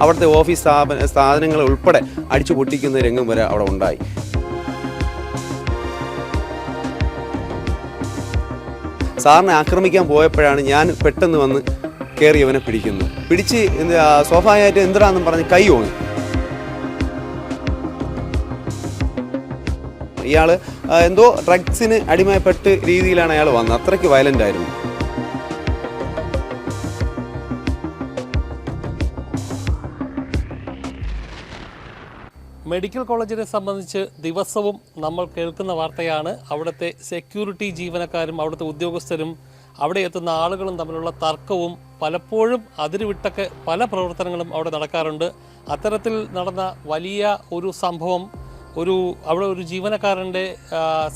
അവിടുത്തെ ഓഫീസ് സ്ഥാപന സ്ഥാപനങ്ങൾ ഉൾപ്പെടെ അടിച്ചു പൊട്ടിക്കുന്ന രംഗം വരെ അവിടെ ഉണ്ടായി. സാറിനെ ആക്രമിക്കാൻ പോയപ്പോഴാണ് ഞാൻ പെട്ടെന്ന് വന്ന് കയറി അവനെ പിടിക്കുന്നത് പിടിച്ച് സ്വാഭാവികമായിട്ട് എന്തിനാന്നും പറഞ്ഞ് കൈ ഓങ്ങി. ഇയാൾ എന്തോ ഡ്രഗ്സിന് അടിമയപ്പെട്ട് രീതിയിലാണ് അയാൾ വന്നത്. അത്രയ്ക്ക് വയലന്റ് ആയിരുന്നു. മെഡിക്കൽ കോളേജിനെ സംബന്ധിച്ച് ദിവസവും നമ്മൾ കേൾക്കുന്ന വാർത്തയാണ് അവിടുത്തെ സെക്യൂരിറ്റി ജീവനക്കാരും അവിടുത്തെ ഉദ്യോഗസ്ഥരും അവിടെ എത്തുന്ന ആളുകളും തമ്മിലുള്ള തർക്കവും പലപ്പോഴും അതിരുവിട്ടൊക്കെ പല പ്രവർത്തനങ്ങളും അവിടെ നടക്കാറുണ്ട്. അത്തരത്തിൽ നടന്ന വലിയ ഒരു സംഭവം ഒരു അവിടെ ഒരു ജീവനക്കാരന്റെ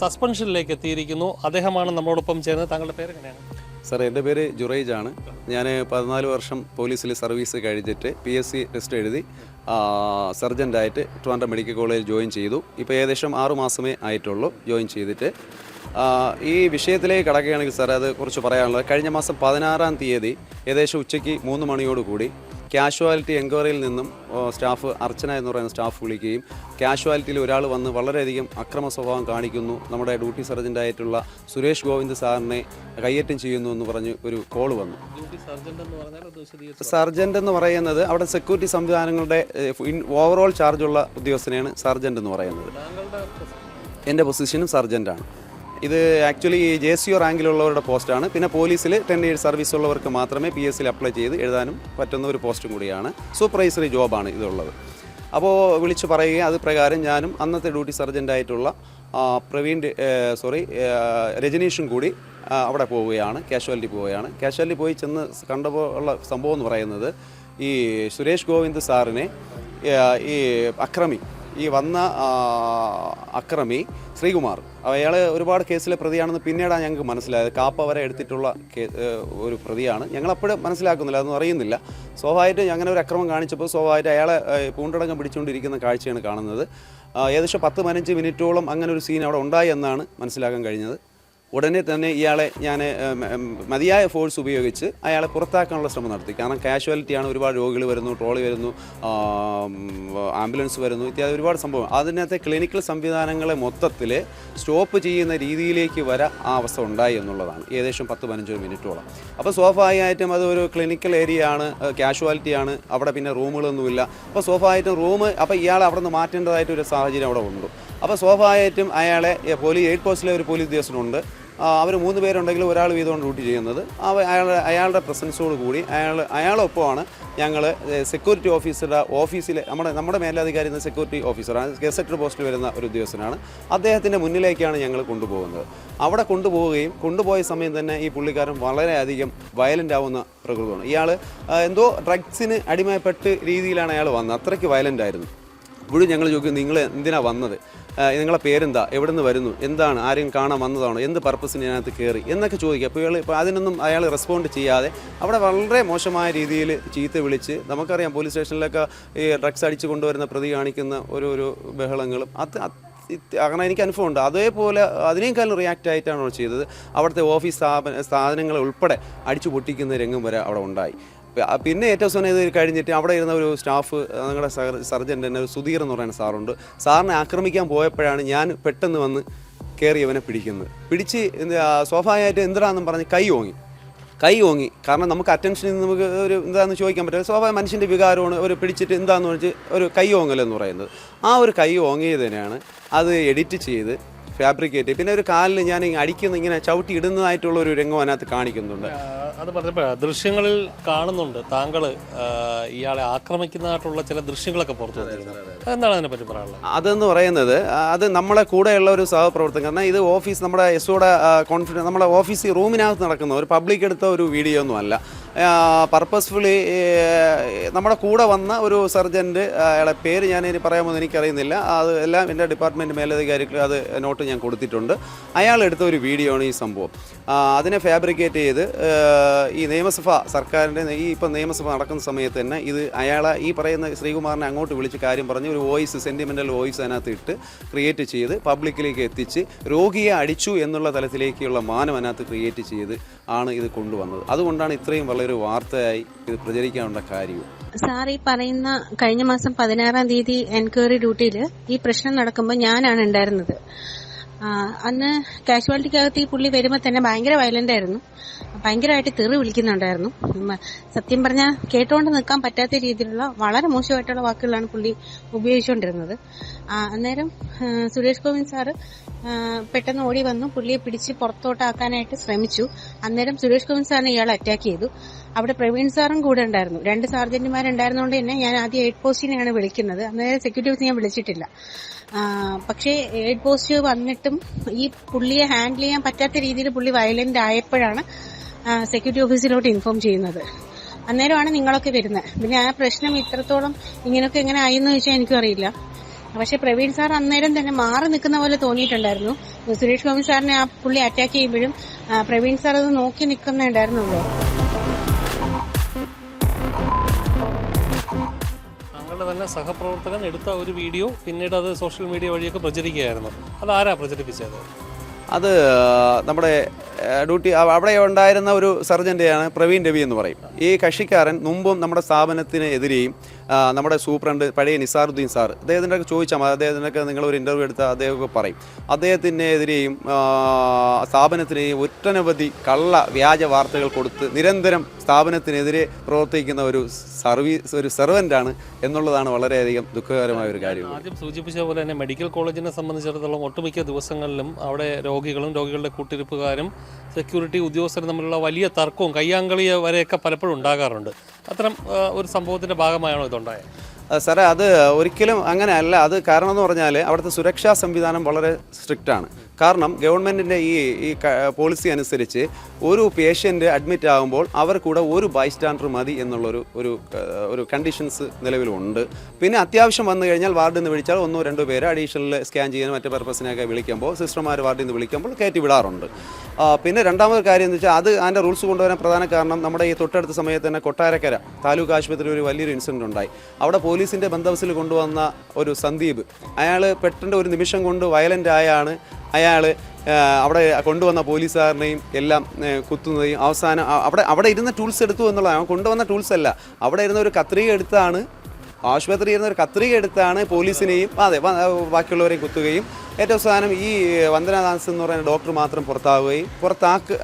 സസ്പെൻഷനിലേക്ക് എത്തിയിരിക്കുന്നു. അദ്ദേഹമാണ് നമ്മളോടൊപ്പം ചേർന്നത്. താങ്കളുടെ പേര് എങ്ങനെയാണ്? സാർ എന്റെ പേര് ജുറൈജ് ആണ് ഞാൻ പതിനാല് വർഷം പോലീസിൽ സർവീസ് കഴിഞ്ഞിട്ട് പി എസ് സി ടെസ്റ്റ് എഴുതി. സർജന്റായിട്ട് ട്രിവാൻഡ്രം മെഡിക്കൽ കോളേജിൽ ജോയിൻ ചെയ്തു. ഇപ്പോൾ ഏകദേശം ആറു മാസമേ ആയിട്ടുള്ളൂ ജോയിൻ ചെയ്തിട്ട്. ഈ വിഷയത്തിലേക്ക് കടക്കുകയാണെങ്കിൽ സാർ അത് കുറച്ച് പറയാനുള്ളത്. കഴിഞ്ഞ മാസം പതിനാറാം തീയതി ഏകദേശം ഉച്ചയ്ക്ക് മൂന്ന് മണിയോടുകൂടി കാഷ്വാലിറ്റി എൻക്വയറിയിൽ നിന്നും സ്റ്റാഫ് അർച്ചന എന്ന് പറയുന്ന സ്റ്റാഫ് വിളിക്കുകയും കാഷ്വാലിറ്റിയിൽ ഒരാൾ വന്ന് വളരെയധികം അക്രമ സ്വഭാവം കാണിക്കുന്നു. നമ്മുടെ ഡ്യൂട്ടി സർജന്റായിട്ടുള്ള സുരേഷ് ഗോവിന്ദ് സാറിനെ കയ്യേറ്റം ചെയ്യുന്നു എന്ന് പറഞ്ഞ് ഒരു കോൾ വന്നു. സർജന്റ് എന്ന് പറയുന്നത് അവിടെ സെക്യൂരിറ്റി സംവിധാനങ്ങളുടെ ഓവറോൾ ചാർജുള്ള ഉദ്യോഗസ്ഥനെയാണ് സർജന്റ് എന്ന് പറയുന്നത്. എന്റെ പൊസിഷനും സർജന്റാണ് ഇത് ആക്ച്വലി ജെ സി ഒ റാങ്കിലുള്ളവരുടെ പോസ്റ്റാണ്. പിന്നെ പോലീസിൽ ടെൻ ഇയർ സർവീസ് ഉള്ളവർക്ക് മാത്രമേ പി എസ് സിയിൽ അപ്ലൈ ചെയ്ത് എഴുതാനും പറ്റുന്ന ഒരു പോസ്റ്റും കൂടിയാണ്. സൂപ്പർവൈസറി ജോബാണ് ഇതുള്ളത്. അപ്പോൾ വിളിച്ച് പറയുകയും അത് പ്രകാരം ഞാനും അന്നത്തെ ഡ്യൂട്ടി സർജന്റായിട്ടുള്ള പ്രവീൺ സോറി രജനീഷും കൂടി അവിടെ പോവുകയാണ് കാഷ്വാലിറ്റി പോവുകയാണ്. കാഷ്വാലിറ്റി പോയി ചെന്ന് കണ്ടപ്പോൾ ഉള്ള സംഭവം എന്ന് പറയുന്നത് ഈ സുരേഷ് ഗോവിന്ദ് സാറിനെ ഈ അക്രമി ഈ വന്ന അക്രമി ശ്രീകുമാർ. അയാൾ ഒരുപാട് കേസിലെ പ്രതിയാണെന്ന് പിന്നീടാണ് ഞങ്ങൾക്ക് മനസ്സിലായത്. കാപ്പ വരെ എടുത്തിട്ടുള്ള ഒരു പ്രതിയാണ്. ഞങ്ങൾ ഞങ്ങളപ്പോഴും മനസ്സിലാക്കുന്നില്ല അതൊന്നും അറിയുന്നില്ല. സ്വാഭാവികമായിട്ട് അങ്ങനെ ഒരു അക്രമം കാണിച്ചപ്പോൾ സ്വാഭാവികമായിട്ട് അയാളെ പൂണ്ടടങ്കം പിടിച്ചുകൊണ്ടിരിക്കുന്ന കാഴ്ചയാണ് കാണുന്നത്. ഏകദേശം പത്ത് പതിനഞ്ച് മിനിറ്റോളം അങ്ങനെ ഒരു സീൻ അവിടെ ഉണ്ടായി എന്നാണ് മനസ്സിലാക്കാൻ കഴിഞ്ഞത്. ഉടനെ തന്നെ ഇയാളെ ഞാൻ മതിയായ ഫോഴ്സ് ഉപയോഗിച്ച് അയാളെ പുറത്താക്കാനുള്ള ശ്രമം നടത്തി. കാരണം കാഷ്വാലിറ്റിയാണ് ഒരുപാട് രോഗികൾ വരുന്നു ട്രോളി വരുന്നു ആംബുലൻസ് വരുന്നു ഇത്യാദി ഒരുപാട് സംഭവം. അതിനകത്തെ ക്ലിനിക്കൽ സംവിധാനങ്ങളെ മൊത്തത്തിൽ സ്റ്റോപ്പ് ചെയ്യുന്ന രീതിയിലേക്ക് വരെ ആ അവസ്ഥ ഉണ്ടായി എന്നുള്ളതാണ്. ഏകദേശം പത്ത് പതിനഞ്ച് മിനിറ്റോളം. അപ്പോൾ സ്വാഭാവികമായിട്ടും അതൊരു ക്ലിനിക്കൽ ഏരിയ ആണ് കാഷ്വാലിറ്റി ആണ് അവിടെ പിന്നെ റൂമുകളൊന്നുമില്ല. അപ്പോൾ സ്വാഭാവികമായിട്ടും റൂം അപ്പോൾ ഇയാളെ അവിടെ നിന്ന് മാറ്റേണ്ടതായിട്ട് ഒരു സാഹചര്യം അവിടെ ഉണ്ട്. അപ്പോൾ സ്വാഭാവികമായിട്ടും അയാളെ പോലീസ് എയ്ഡ് പോസ്റ്റിലെ ഒരു പോലീസ് ഉദ്യോഗസ്ഥനുണ്ട്. അവർ മൂന്ന് പേരുണ്ടെങ്കിൽ ഒരാൾ വീതമാണ് ഡ്യൂട്ടി ചെയ്യുന്നത്. അയാളുടെ അയാളുടെ പ്രസൻസോട് കൂടി അയാൾ അയാളൊപ്പമാണ് ഞങ്ങൾ സെക്യൂരിറ്റി ഓഫീസറുടെ ഓഫീസിൽ നമ്മുടെ നമ്മുടെ മേലധികാരി എന്ന സെക്യൂരിറ്റി ഓഫീസറാണ് ഗസറ്റഡ് പോസ്റ്റിൽ വരുന്ന ഒരു ഉദ്യോഗസ്ഥനാണ്. അദ്ദേഹത്തിന്റെ മുന്നിലേക്കാണ് ഞങ്ങൾ കൊണ്ടുപോകുന്നത്. അവിടെ കൊണ്ടുപോവുകയും കൊണ്ടുപോയ സമയം തന്നെ ഈ പുള്ളിക്കാരൻ വളരെയധികം വയലന്റ് ആവുന്ന പ്രകൃതമാണ്. ഇയാൾ എന്തോ ഡ്രഗ്സിന് അടിമപ്പെട്ട് രീതിയിലാണ് അയാൾ വന്നത്. അത്രയ്ക്ക് വയലന്റ് ആയിരുന്നു. ഇപ്പോഴും ഞങ്ങൾ ചോദിക്കും നിങ്ങൾ എന്തിനാണ് വന്നത്? നിങ്ങളെ പേരെന്താ? എവിടെ നിന്ന് വരുന്നു? എന്താണ്? ആരെയും കാണാൻ വന്നതാണോ? എന്ത് പർപ്പസിന് ഇതിനകത്ത് കയറി എന്നൊക്കെ ചോദിക്കുക അപ്പോൾ ഇയാൾ ഇപ്പോൾ അതിനൊന്നും അയാൾ റെസ്പോണ്ട് ചെയ്യാതെ അവിടെ വളരെ മോശമായ രീതിയിൽ ചീത്ത വിളിച്ച് നമുക്കറിയാം പോലീസ് സ്റ്റേഷനിലൊക്കെ ഈ ഡ്രഗ്സ് അടിച്ച് കൊണ്ടുവരുന്ന പ്രതി കാണിക്കുന്ന ഒരു ഒരു ബഹളങ്ങളും അത് അങ്ങനെ എനിക്ക് അനുഭവമുണ്ട് അതേപോലെ അതിനേക്കാളും റിയാക്റ്റ് ആയിട്ടാണ് ചെയ്തത്. അവിടുത്തെ ഓഫീസ് സ്ഥാപന സ്ഥാപനങ്ങൾ ഉൾപ്പെടെ അടിച്ചു പൊട്ടിക്കുന്ന രംഗം വരെ അവിടെ ഉണ്ടായി. പിന്നെ ഏറ്റവും സമയം ഇത് കഴിഞ്ഞിട്ട് അവിടെ ഇരുന്ന ഒരു സ്റ്റാഫ് ഞങ്ങളുടെ സർജന്റ് തന്നെ ഒരു സുധീർ എന്ന് പറയുന്ന സാറുണ്ട്. സാറിനെ ആക്രമിക്കാൻ പോയപ്പോഴാണ് ഞാൻ പെട്ടെന്ന് വന്ന് കയറി അവനെ പിടിക്കുന്നത്. പിടിച്ച് സ്വാഭാവികമായിട്ട് എന്തിനാന്നും പറഞ്ഞ് കൈ ഓങ്ങി. കൈ ഓങ്ങി. കാരണം നമുക്ക് അറ്റൻഷൻ നമുക്ക് ഒരു എന്താണെന്ന് ചോദിക്കാൻ പറ്റില്ല. സ്വാഭാവിക മനുഷ്യന്റെ വികാരമാണ് ഒരു പിടിച്ചിട്ട് എന്താണെന്ന് വെച്ച് ഒരു കൈ ഓങ്ങലെന്ന് പറയുന്നത്. ആ ഒരു കൈ ഓങ്ങിയതിനാണ് അത് എഡിറ്റ് ചെയ്ത് ഫാബ്രിക്കേറ്റ് പിന്നെ ഒരു കാലിൽ ഞാൻ അടിക്കുന്ന ഇങ്ങനെ ചവിട്ടി ഇടുന്നതായിട്ടുള്ള ഒരു രംഗം അതിനകത്ത് കാണിക്കുന്നുണ്ട്. അത് പറഞ്ഞപ്പോഴാണ് ദൃശ്യങ്ങളിൽ കാണുന്നുണ്ട്. താങ്കൾ ഇയാളെ ആക്രമിക്കുന്നതായിട്ടുള്ള ചില ദൃശ്യങ്ങളൊക്കെ പുറത്തു വന്നിരുന്നത് എന്താണ് അതിനെപ്പറ്റി പറയാനുള്ളത്? അതെന്ന് പറയുന്നത് അത് നമ്മളെ കൂടെയുള്ള ഒരു സഹപ്രവർത്തകൻ കാരണം ഇത് ഓഫീസ് നമ്മുടെ എസ്ഒയുടെ കോൺഫിഡൻസ് നമ്മുടെ ഓഫീസ് റൂമിനകത്ത് നടക്കുന്ന ഒരു പബ്ലിക് എടുത്ത ഒരു വീഡിയോ ഒന്നും അല്ല. പർപ്പസ്ഫുള്ളി നമ്മുടെ കൂടെ വന്ന ഒരു സർജന്റ് അയാളെ പേര് ഞാൻ ഇനി പറയാമെന്ന് എനിക്കറിയുന്നില്ല. അത് എല്ലാം എന്റെ ഡിപ്പാർട്ട്മെന്റ് മേലധികാരികൾ അത് നോട്ട് ഞാൻ കൊടുത്തിട്ടുണ്ട്. അയാൾ എടുത്ത ഒരു വീഡിയോ ആണ് ഈ സംഭവം. അതിനെ ഫാബ്രിക്കേറ്റ് ചെയ്ത് ഈ നിയമസഭ സർക്കാരിന്റെ ഈ ഇപ്പം നിയമസഭ നടക്കുന്ന സമയത്ത് തന്നെ ഇത് അയാളെ ഈ പറയുന്ന ശ്രീകുമാറിനെ അങ്ങോട്ട് വിളിച്ച് കാര്യം പറഞ്ഞ് ഒരു വോയിസ് സെന്റിമെന്റൽ വോയിസ് അതിനകത്ത് ഇട്ട് ക്രിയേറ്റ് ചെയ്ത് പബ്ലിക്കിലേക്ക് എത്തിച്ച് രോഗിയെ അടിച്ചു എന്നുള്ള തലത്തിലേക്കുള്ള മാനം അതിനകത്ത് ക്രിയേറ്റ് ചെയ്ത് ആണ് ഇത് കൊണ്ടുവന്നത്. അതുകൊണ്ടാണ് ഇത്രയും വളരെ വാർത്തയായി ഇത് പ്രചരിക്കാനുള്ള കാര്യവും. സാർ ഈ പറയുന്ന കഴിഞ്ഞ മാസം പതിനാറാം തീയതി എൻക്വയറി ഡ്യൂട്ടിയിൽ ഈ പ്രശ്നം നടക്കുമ്പോൾ ഞാനാണ് ഉണ്ടായിരുന്നത്. അന്ന് കാഷ്വാലിറ്റിക്കകത്ത് ഈ പുള്ളി വരുമ്പോൾ തന്നെ ഭയങ്കര വയലന്റ് ആയിരുന്നു. ഭയങ്കരമായിട്ട് തെറി വിളിക്കുന്നുണ്ടായിരുന്നു. സത്യം പറഞ്ഞാൽ കേട്ടുകൊണ്ട് നിൽക്കാൻ പറ്റാത്ത രീതിയിലുള്ള വളരെ മോശമായിട്ടുള്ള വാക്കുകളാണ് പുള്ളി ഉപയോഗിച്ചുകൊണ്ടിരുന്നത് അന്നേരം സുരേഷ് ഗോവിന്ദ് സാറ് പെട്ടെന്ന് ഓടി വന്നു. പുള്ളിയെ പിടിച്ച് പുറത്തോട്ടാക്കാനായിട്ട് ശ്രമിച്ചു. അന്നേരം സുരേഷ് ഗോവിന്ദ് സാറിനെ ഇയാൾ അറ്റാക്ക് ചെയ്തു. അവിടെ പ്രവീൺ സാറും കൂടെ ഉണ്ടായിരുന്നു. രണ്ട് സാർജന്റുമാരുണ്ടായിരുന്നതുകൊണ്ട് തന്നെ ഞാൻ ആദ്യം എയ്ഡ് പോസ്റ്റിനെയാണ് വിളിക്കുന്നത്. അന്നേരം സെക്യൂരിറ്റി ഹൗസ് ഞാൻ വിളിച്ചിട്ടില്ല. പക്ഷേ എയ്ഡ് പോസ്റ്റ് വന്നിട്ടും ഈ പുള്ളിയെ ഹാൻഡിൽ ചെയ്യാൻ പറ്റാത്ത രീതിയിൽ പുള്ളി വയലന്റ് ആയപ്പോഴാണ് സെക്യൂരിറ്റി ഓഫീസിലോട്ട് ഇൻഫോം ചെയ്യുന്നത്. അന്നേരമാണ് നിങ്ങളൊക്കെ വരുന്നത്. പിന്നെ ആ പ്രശ്നം ഇത്രത്തോളം ഇങ്ങനെയൊക്കെ എങ്ങനെ ആയെന്ന് ചോദിച്ചാൽ എനിക്കും അറിയില്ല. പക്ഷെ പ്രവീൺ സാർ അന്നേരം തന്നെ മാറി നിൽക്കുന്ന പോലെ തോന്നിയിട്ടുണ്ടായിരുന്നു. സുരേഷ് ഗോപി സാറിനെ ആ പുള്ളി അറ്റാക്ക് ചെയ്യുമ്പോഴും പ്രവീൺ സാർ അത് നോക്കി നിൽക്കുന്നുണ്ടായിരുന്നുള്ളൂ സഹപ്രവർത്തകൻ എടുത്ത ഒരു വീഡിയോ പിന്നീട് അത് സോഷ്യൽ മീഡിയ വഴിയൊക്കെ പ്രചരിക്കുകയായിരുന്നു. അതാരാ പ്രചരിപ്പിച്ചത്? അത് നമ്മുടെ ഡ്യൂട്ടി അവിടെ ഉണ്ടായിരുന്ന ഒരു സർജന്റെയാണ് പ്രവീൺ രവി എന്ന് പറയും. ഈ കക്ഷിക്കാരൻ മുമ്പും നമ്മുടെ സ്ഥാപനത്തിന് എതിരെയും നമ്മുടെ സൂപ്രണ്ട് പഴയ നിസാറുദ്ദീൻ സാർ അദ്ദേഹത്തിന്റെ ഒക്കെ ചോദിച്ചാൽ മതി അദ്ദേഹത്തിനൊക്കെ നിങ്ങൾ ഒരു ഇന്റർവ്യൂ എടുത്താൽ അദ്ദേഹമൊക്കെ പറയും. അദ്ദേഹത്തിനെതിരെയും സ്ഥാപനത്തിനെയും ഒട്ടനവധി കള്ള വ്യാജ വാർത്തകൾ കൊടുത്ത് നിരന്തരം സ്ഥാപനത്തിനെതിരെ പ്രവർത്തിക്കുന്ന ഒരു സർവീസ് ഒരു സെർവന്റാണ് എന്നുള്ളതാണ് വളരെയധികം ദുഃഖകരമായ ഒരു കാര്യം. ആദ്യം സൂചിപ്പിച്ച പോലെ തന്നെ മെഡിക്കൽ കോളേജിനെ സംബന്ധിച്ചിടത്തോളം ഒട്ടുമിക്ക ദിവസങ്ങളിലും അവിടെ രോഗികളും രോഗികളുടെ കൂട്ടിരിപ്പുകാരും സെക്യൂരിറ്റി ഉദ്യോഗസ്ഥരും തമ്മിലുള്ള വലിയ തർക്കവും കയ്യാങ്കളി വരെയൊക്കെ പലപ്പോഴും ഉണ്ടാകാറുണ്ട്. അത്തരം ഒരു സംഭവത്തിന്റെ ഭാഗമായാണോ ഇതുണ്ടായത്? സാറേ അത് ഒരിക്കലും അങ്ങനെയല്ല. അത് കാരണം എന്ന് പറഞ്ഞാൽ അവിടുത്തെ സുരക്ഷാ സംവിധാനം വളരെ സ്ട്രിക്റ്റ് ആണ്. കാരണം ഗവൺമെന്റിന്റെ ഈ ഈ പോളിസി അനുസരിച്ച് ഒരു പേഷ്യന്റ് അഡ്മിറ്റ് ആകുമ്പോൾ അവർ കൂടെ ഒരു ബൈസ്റ്റാൻഡർ മതി എന്നുള്ളൊരു ഒരു ഒരു കണ്ടീഷൻസ് നിലവിലുണ്ട്. പിന്നെ അത്യാവശ്യം വന്നു കഴിഞ്ഞാൽ വാർഡിൽ നിന്ന് വിളിച്ചാൽ ഒന്നോ രണ്ടോ പേര് അഡീഷണൽ സ്കാൻ ചെയ്യാൻ മറ്റു പർപ്പസിനൊക്കെ വിളിക്കുമ്പോൾ സിസ്റ്റർമാർ വാർഡിൽ നിന്ന് വിളിക്കുമ്പോൾ കയറ്റി വിടാറുണ്ട്. പിന്നെ രണ്ടാമത് കാര്യം എന്ന് വെച്ചാൽ അത് അതിന്റെ റൂൾസ് കൊണ്ടുവരാൻ പ്രധാന കാരണം നമ്മുടെ ഈ തൊട്ടടുത്ത സമയത്ത് തന്നെ കൊട്ടാരക്കര താലൂക്ക് ആശുപത്രിയിൽ ഒരു വലിയൊരു ഇൻസിഡന്റ് ഉണ്ടായി. അവിടെ പോലീസിന്റെ ബന്ധവസിൽ കൊണ്ടുവന്ന ഒരു സന്ദീപ് അയാൾ പെട്ടെന്ന് ഒരു നിമിഷം കൊണ്ട് വയലന്റ് ആയാണ്. അയാൾ അവിടെ കൊണ്ടുവന്ന പോലീസുകാരനെയും എല്ലാം കുത്തുന്നതെയും അവസാനം അവിടെ അവിടെ ഇരുന്ന ടൂൾസ് എടുത്തു എന്നുള്ളതാണ്. കൊണ്ടുവന്ന ടൂൾസ് അല്ല. അവിടെ ഇരുന്ന ഒരു കത്രിക എടുത്താണ്. ആശുപത്രിയിൽ ഇരുന്ന ഒരു കത്രിക എടുത്താണ് പോലീസിനെയും അതെ ബാക്കിയുള്ളവരെയും കുത്തുകയും. ഏറ്റവും അവസാനം ഈ വന്ദനാദാസ് എന്ന് പറയുന്ന ഡോക്ടർ മാത്രം പുറത്താവുകയും പുറത്താക്ക്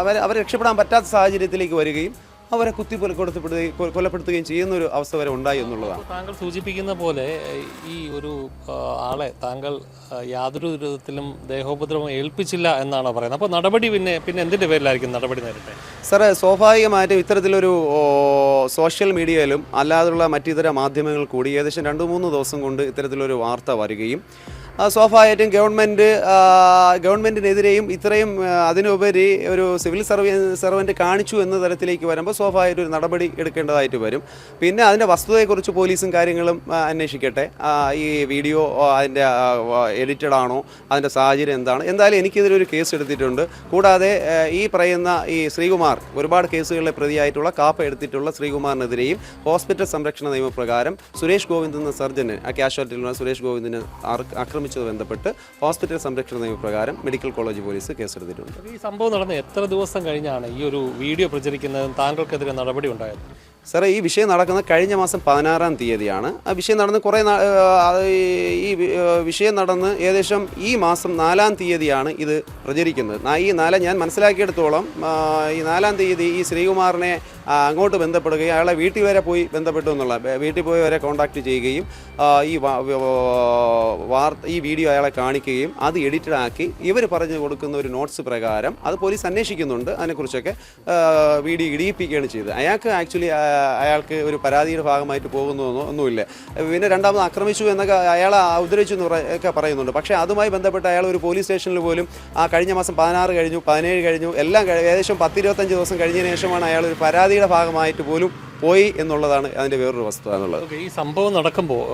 അവർ അവർ രക്ഷപ്പെടാൻ പറ്റാത്ത സാഹചര്യത്തിലേക്ക് വരികയും അവരെ കുത്തി കൊല- കൊടുത്തപ്പെടുകയും കൊലപ്പെടുത്തുകയും ചെയ്യുന്ന ഒരു അവസ്ഥ വരെ ഉണ്ടായി എന്നുള്ളതാണ്. താങ്കൾ സൂചിപ്പിക്കുന്ന പോലെ ഈ ഒരു ആളെ താങ്കൾ യാതൊരു വിധത്തിലും ദേഹോപദ്രവം ഏൽപ്പിച്ചില്ല എന്നാണ് പറയുന്നത്. അപ്പോൾ നടപടി പിന്നെ പിന്നെ എന്തിന്റെ പേരിലായിരിക്കും നടപടി നേരിട്ടെ? സാറേ സ്വാഭാവികമായിട്ടും ഇത്തരത്തിലൊരു സോഷ്യൽ മീഡിയയിലും അല്ലാതെയുള്ള മറ്റിതര മാധ്യമങ്ങൾ കൂടി ഏകദേശം രണ്ട് മൂന്ന് ദിവസം കൊണ്ട് ഇത്തരത്തിലൊരു വാർത്ത വരികയും സ്വാഭാവികമായിട്ടും ഗവൺമെന്റ് ഗവൺമെന്റിനെതിരെയും ഇത്രയും അതിനുപരി ഒരു സിവിൽ സർവീസ് സർവന്റ് കാണിച്ചു എന്ന തരത്തിലേക്ക് വരുമ്പോൾ സ്വാഭാവികമായിട്ടും ഒരു നടപടി എടുക്കേണ്ടതായിട്ട് വരും. പിന്നെ അതിന്റെ വസ്തുതയെക്കുറിച്ച് പോലീസും കാര്യങ്ങളും അന്വേഷിക്കട്ടെ. ഈ വീഡിയോ അതിന്റെ എഡിറ്റഡ് ആണോ അതിന്റെ സാഹചര്യം എന്താണ്? എന്തായാലും എനിക്കിതിലൊരു കേസ് എടുത്തിട്ടുണ്ട്. കൂടാതെ ഈ പറയുന്ന ഈ ശ്രീകുമാർ ഒരുപാട് കേസുകളിലെ പ്രതിയായിട്ടുള്ള കാപ്പ എടുത്തിട്ടുള്ള ശ്രീകുമാറിനെതിരെയും ഹോസ്പിറ്റൽ സംരക്ഷണ നിയമപ്രകാരം സുരേഷ് ഗോവിന്ദ് എന്ന സർജന് ആ കാഷ്വാലിറ്റിയിലുള്ള സുരേഷ് ഗോവിന്ദിനെ ആർ- ആക്രമിച്ചത് ബന്ധപ്പെട്ട് ഹോസ്പിറ്റൽ സംരക്ഷണ നിയമപ്രകാരം മെഡിക്കൽ കോളേജ് പോലീസ് കേസെടുത്തിട്ടുണ്ട്. ഈ സംഭവം നടന്ന് എത്ര ദിവസം കഴിഞ്ഞാണ് ഈ ഒരു വീഡിയോ പ്രചരിക്കുന്നതും താങ്കൾക്കെതിരെ നടപടി ഉണ്ടായത്? സാറേ ഈ വിഷയം നടക്കുന്നത് കഴിഞ്ഞ മാസം പതിനാറാം തീയതിയാണ്. ആ വിഷയം നടന്ന് കുറേ ഈ- വിഷയം നടന്ന് ഏകദേശം ഈ മാസം നാലാം തീയതിയാണ് ഇത് പ്രചരിക്കുന്നത്. ഈ നാലാം ഞാൻ മനസ്സിലാക്കിയെടുത്തോളം ഈ നാലാം തീയതി ഈ ശ്രീകുമാറിനെ അങ്ങോട്ട് ബന്ധപ്പെടുകയും അയാളെ വീട്ടിൽ വരെ പോയി ബന്ധപ്പെട്ടു എന്നുള്ള വീട്ടിൽ പോയി വരെ കോൺടാക്ട് ചെയ്യുകയും ഈ വാർത്ത ഈ വീഡിയോ അയാളെ കാണിക്കുകയും അത് എഡിറ്റഡ് ആക്കി ഇവർ പറഞ്ഞു കൊടുക്കുന്ന ഒരു നോട്ട്സ് പ്രകാരം അത് പോലീസ് അന്വേഷിക്കുന്നുണ്ട്. അതിനെക്കുറിച്ചൊക്കെ വീഡിയോ ഇടിയിപ്പിക്കുകയാണ് ചെയ്തത്. അയാൾക്ക് ആക്ച്വലി അയാൾക്ക് ഒരു പരാതിയുടെ ഭാഗമായിട്ട് പോകുന്നതെന്നോ ഒന്നുമില്ല. പിന്നെ രണ്ടാമത് ആക്രമിച്ചു എന്നൊക്കെ അയാളെ ഉദ്ധരിച്ചു എന്ന് ഒക്കെ പറയുന്നുണ്ട്. പക്ഷേ അതുമായി ബന്ധപ്പെട്ട് അയാൾ ഒരു പോലീസ് സ്റ്റേഷനിൽ പോലും ആ കഴിഞ്ഞ മാസം പതിനാറ് കഴിഞ്ഞു പതിനേഴ് കഴിഞ്ഞു എല്ലാം ഏകദേശം പത്തിരുപത്തഞ്ച് ദിവസം കഴിഞ്ഞതിന് ശേഷമാണ് അയാൾ ഒരു പരാതിയുടെ ഭാഗമായിട്ട് പോലും പോയി എന്നുള്ളതാണ് അതിന്റെ വേറൊരു വസ്തുത എന്നുള്ളത്. ഈ സംഭവം നടക്കുമ്പോൾ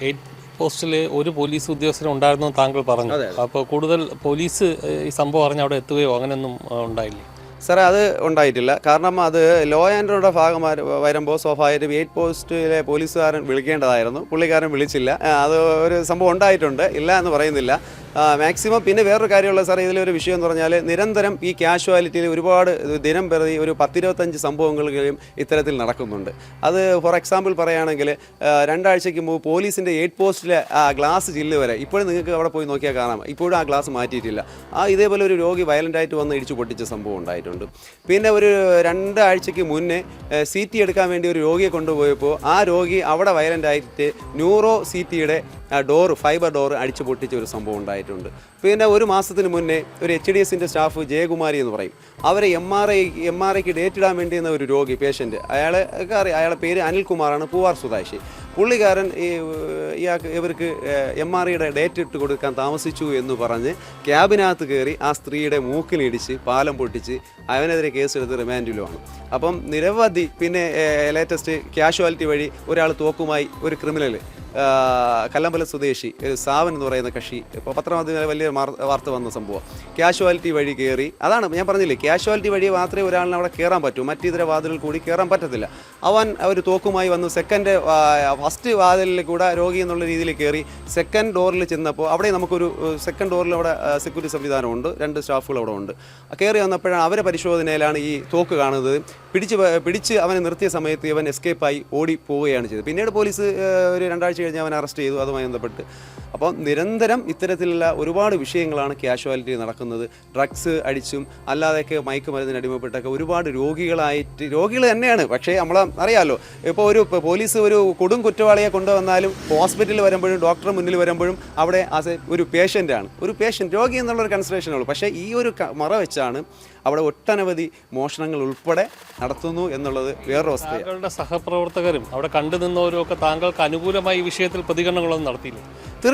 പോസ്റ്റിൽ പോസ്റ്റിൽ ഒരു പോലീസ് ഉദ്യോഗസ്ഥൻ ഉണ്ടായിരുന്നു താങ്കൾ പറഞ്ഞു. അപ്പോൾ കൂടുതൽ പോലീസ് ഈ സംഭവം അറിഞ്ഞ് അവിടെ എത്തുകയോ അങ്ങനെയൊന്നും ഉണ്ടായില്ലേ? സാറേ അത് ഉണ്ടായിട്ടില്ല. കാരണം അത് ലോ ആൻഡ് ഓർഡറുടെ ഭാഗമായി വര- വരുമ്പോൾ സ്വാഭാവികമായിട്ടും എയ്റ്റ് പോസ്റ്റിലെ പോലീസുകാരൻ വിളിക്കേണ്ടതായിരുന്നു. പുള്ളിക്കാരൻ വിളിച്ചില്ല. അത് ഒരു സംഭവം ഉണ്ടായിട്ടുണ്ട്. ഇല്ല എന്ന് പറയുന്നില്ല. മാക്സിമം പിന്നെ വേറൊരു കാര്യമുള്ള സാറേ ഇതിലൊരു വിഷയം എന്ന് പറഞ്ഞാൽ നിരന്തരം ഈ കാഷ്വാലിറ്റിയിൽ ഒരുപാട് ദിനം പ്രതി ഒരു പത്തിരുപത്തഞ്ച് സംഭവങ്ങളും ഇത്തരത്തിൽ നടക്കുന്നുണ്ട്. അത് ഫോർ എക്സാമ്പിൾ പറയുകയാണെങ്കിൽ രണ്ടാഴ്ചയ്ക്ക് മുമ്പ് പോലീസിന്റെ എയ്ഡ് പോസ്റ്റിലെ ആ ഗ്ലാസ് ജില്ല വരെ ഇപ്പോഴും നിങ്ങൾക്ക് അവിടെ പോയി നോക്കിയാൽ കാണാം. ഇപ്പോഴും ആ ഗ്ലാസ് മാറ്റിയിട്ടില്ല. ആ ഇതേപോലെ ഒരു രോഗി വയലന്റായിട്ട് വന്ന് ഇടിച്ചു പൊട്ടിച്ച സംഭവം ഉണ്ടായിട്ടുണ്ട്. പിന്നെ ഒരു രണ്ടാഴ്ചയ്ക്ക് മുന്നേ സി ടി എടുക്കാൻ വേണ്ടി ഒരു രോഗിയെ കൊണ്ടുപോയപ്പോൾ ആ രോഗി അവിടെ വയലന്റായിട്ട് ന്യൂറോ സി ടിയുടെ ഡോർ ഫൈബർ ഡോർ അടിച്ചു പൊട്ടിച്ച ഒരു സംഭവം ഉണ്ടായിട്ടുണ്ട് പിന്നെ ഒരു മാസത്തിന് മുന്നേ ഒരു എച്ച് ഡി എസിന്റെ സ്റ്റാഫ് ജയകുമാരി എന്ന് പറയും. അവരെ M R I M R ഐക്ക് ഡേറ്റ് ഇടാൻ വേണ്ടി എന്ന ഒരു രോഗി പേഷ്യന്റ് അയാളെ അറിയാം. അയാളെ പേര് അനിൽകുമാറാണ് പൂവാർ സുതാശി പുള്ളിക്കാരൻ ഈ ഇയാൾക്ക് ഇവർക്ക് എം ആർ ഐയുടെ ഡേറ്റ് ഇട്ട് കൊടുക്കാൻ താമസിച്ചു എന്ന് പറഞ്ഞ് ക്യാബിനകത്ത് കയറി ആ സ്ത്രീയുടെ മൂക്കിലിടിച്ച് പാലം പൊട്ടിച്ച് അവനെതിരെ കേസെടുത്ത് റിമാൻഡിലുമാണ്. അപ്പം നിരവധി പിന്നെ ലേറ്റസ്റ്റ് ക്യാഷ്വാലിറ്റി വഴി ഒരാൾ തോക്കുമായി ഒരു ക്രിമിനൽ കല്ലമ്പല സ്വദേശി ഒരു സാവൻ എന്ന് പറയുന്ന കക്ഷി. ഇപ്പോൾ പത്രമാധ്യമ വലിയ വാർത്ത വന്ന സംഭവം. ക്യാഷ്വാലിറ്റി വഴി കയറി അതാണ് ഞാൻ പറഞ്ഞില്ലേ ക്യാഷ്വാലിറ്റി വഴി മാത്രമേ ഒരാളിന് അവിടെ കയറാൻ പറ്റൂ. മറ്റിതര വാതിലിൽ കൂടി കയറാൻ പറ്റത്തില്ല. അവൻ ഒരു തോക്കുമായി വന്നു സെക്കൻഡ് ഫസ്റ്റ് വാതിലിൽ കൂടെ രോഗി എന്നുള്ള രീതിയിൽ കയറി സെക്കൻഡ് ഡോറിൽ ചെന്നപ്പോൾ അവിടെ നമുക്കൊരു സെക്കൻഡ് ഡോറിൽ അവിടെ സെക്യൂരിറ്റി സംവിധാനമുണ്ട്. രണ്ട് സ്റ്റാഫുകൾ അവിടെ ഉണ്ട്. കയറി വന്നപ്പോഴാണ് അവരെ പരിശോധനയിലാണ് ഈ തോക്ക് കാണുന്നത്. പിടിച്ച് പിടിച്ച് അവനെ നിർത്തിയ സമയത്ത് ഇവൻ എസ്കേപ്പായി ഓടി പോവുകയാണ് ചെയ്തത്. പിന്നീട് പോലീസ് ഒരു രണ്ടാഴ്ച കഴിഞ്ഞ് അവൻ അറസ്റ്റ് ചെയ്തു. അതുമായി ബന്ധപ്പെട്ട് അപ്പം നിരന്തരം ഇത്തരത്തിലുള്ള ഒരുപാട് വിഷയങ്ങളാണ് കാഷ്വാലിറ്റി നടക്കുന്നത്. ഡ്രഗ്സ് അടിച്ചും അല്ലാതെയൊക്കെ മയക്കുമരുന്നിന് അടിമപ്പെട്ടൊക്കെ ഒരുപാട് രോഗികളായിട്ട് രോഗികൾ തന്നെയാണ്. പക്ഷേ നമ്മൾ അറിയാമല്ലോ ഇപ്പോൾ ഒരു പോലീസ് ഒരു കൊടും കുറ്റവാളിയെ കൊണ്ടുവന്നാലും ഹോസ്പിറ്റലിൽ വരുമ്പോഴും ഡോക്ടറെ മുന്നിൽ വരുമ്പോഴും അവിടെ ആസ് എ ഒരു പേഷ്യന്റാണ് ഒരു പേഷ്യന്റ് രോഗി എന്നുള്ളൊരു കൺസിഡറേഷനേ ഉള്ളൂ. പക്ഷേ ഈ ഒരു മറ വെച്ചാണ് അവിടെ ഒട്ടനവധി മോഷണങ്ങൾ ഉൾപ്പെടെ നടത്തുന്നു എന്നുള്ളത് വേറൊരു അവസ്ഥയാണ്. താങ്കളുടെ സഹപ്രവർത്തകരും അവിടെ കണ്ടു നിന്നവരും ഒക്കെ താങ്കൾക്ക് അനുകൂലമായി ഈ വിഷയത്തിൽ പ്രതികരണങ്ങളൊന്നും നടത്തിയില്ല?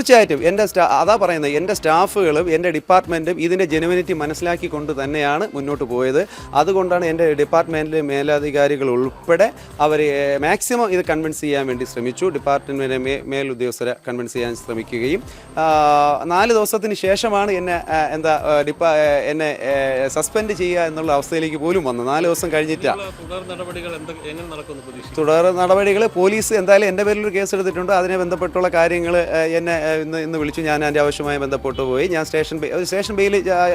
തീർച്ചയായിട്ടും എന്റെ സ്റ്റാ അതാ പറയുന്നത് എന്റെ സ്റ്റാഫുകളും എന്റെ ഡിപ്പാർട്ട്മെന്റും ഇതിന്റെ ജെനുവിനിറ്റി മനസ്സിലാക്കിക്കൊണ്ട് തന്നെയാണ് മുന്നോട്ട് പോയത്. അതുകൊണ്ടാണ് എന്റെ ഡിപ്പാർട്ട്മെന്റിലെ മേലധികാരികൾ ഉൾപ്പെടെ അവർ മാക്സിമം ഇത് കൺവിൻസ് ചെയ്യാൻ വേണ്ടി ശ്രമിച്ചു. ഡിപ്പാർട്ട്മെന്റിലെ മേ മേലുദ്യോഗസ്ഥരെ കൺവിൻസ് ചെയ്യാൻ ശ്രമിക്കുകയും നാല് ദിവസത്തിന് ശേഷമാണ് എന്നെ എന്താ ഡിപ്പാ എന്നെ സസ്പെൻഡ് ചെയ്യുക എന്നുള്ള അവസ്ഥയിലേക്ക് പോലും വന്നു നാല് ദിവസം കഴിഞ്ഞിട്ടാണ് തുടർ നടപടികൾ പോലീസ് എന്തായാലും എന്റെ പേരിൽ ഒരു കേസ് എടുത്തിട്ടുണ്ട് അതിനെ ബന്ധപ്പെട്ടുള്ള കാര്യങ്ങൾ എന്നെ ഇന്ന് ഇന്ന് വിളിച്ചു ഞാൻ അതിന്റെ ആവശ്യമായി ബന്ധപ്പെട്ട് പോയി. ഞാൻ സ്റ്റേഷൻ സ്റ്റേഷൻ ബെയിൽ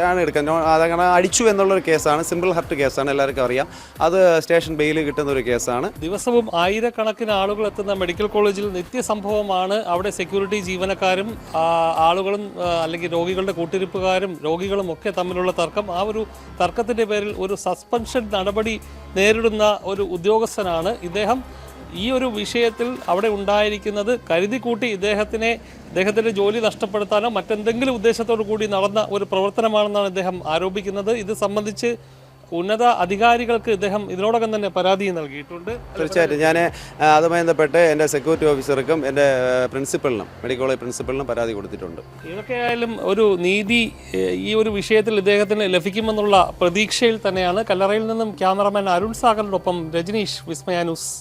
ആണ് എടുക്കാൻ. അതങ്ങനെ അടിച്ചു എന്നുള്ളൊരു കേസാണ് സിമ്പിൾ ഹർട്ട് കേസാണ് എല്ലാവർക്കും അറിയാം. അത് സ്റ്റേഷൻ ബെയിൽ കിട്ടുന്ന ഒരു കേസാണ്. ദിവസവും ആയിരക്കണക്കിന് ആളുകൾ എത്തുന്ന മെഡിക്കൽ കോളേജിൽ നിത്യസംഭവമാണ്. അവിടെ സെക്യൂരിറ്റി ജീവനക്കാരും ആളുകളും അല്ലെങ്കിൽ രോഗികളുടെ കൂട്ടിരിപ്പുകാരും രോഗികളും ഒക്കെ തമ്മിലുള്ള തർക്കം. ആ ഒരു തർക്കത്തിന്റെ പേരിൽ ഒരു സസ്പെൻഷൻ നടപടി നേരിടുന്ന ഒരു ഉദ്യോഗസ്ഥനാണ് ഇദ്ദേഹം. ഈ ഒരു വിഷയത്തിൽ അവിടെ ഉണ്ടായിരിക്കുന്നത് കരുതി കൂട്ടി ഇദ്ദേഹത്തിനെ ഇദ്ദേഹത്തിന്റെ ജോലി നഷ്ടപ്പെടുത്താനോ മറ്റെന്തെങ്കിലും ഉദ്ദേശത്തോടു കൂടി നടന്ന ഒരു പ്രവർത്തനമാണെന്നാണ് ഇദ്ദേഹം ആരോപിക്കുന്നത്. ഇത് സംബന്ധിച്ച് ഉന്നത അധികാരികൾക്ക് ഇദ്ദേഹം ഇതിനോടകം തന്നെ പരാതി നൽകിയിട്ടുണ്ട്. തീർച്ചയായിട്ടും. ഞാൻ അതുമായി ബന്ധപ്പെട്ട് എന്റെ സെക്യൂരിറ്റി ഓഫീസർക്കും എന്റെ പ്രിൻസിപ്പലിനും മെഡിക്കൽ കോളേജ് പ്രിൻസിപ്പലിനും പരാതി കൊടുത്തിട്ടുണ്ട്. ഇതൊക്കെയായാലും ഒരു നീതി ഈ ഒരു വിഷയത്തിൽ ഇദ്ദേഹത്തിന് ലഭിക്കുമെന്നുള്ള പ്രതീക്ഷയിൽ തന്നെയാണ്. കല്ലറയിൽ നിന്നും ക്യാമറമാൻ അരുൺ സാഗറിനൊപ്പം രജനീഷ് വിസ്മയാനുസ്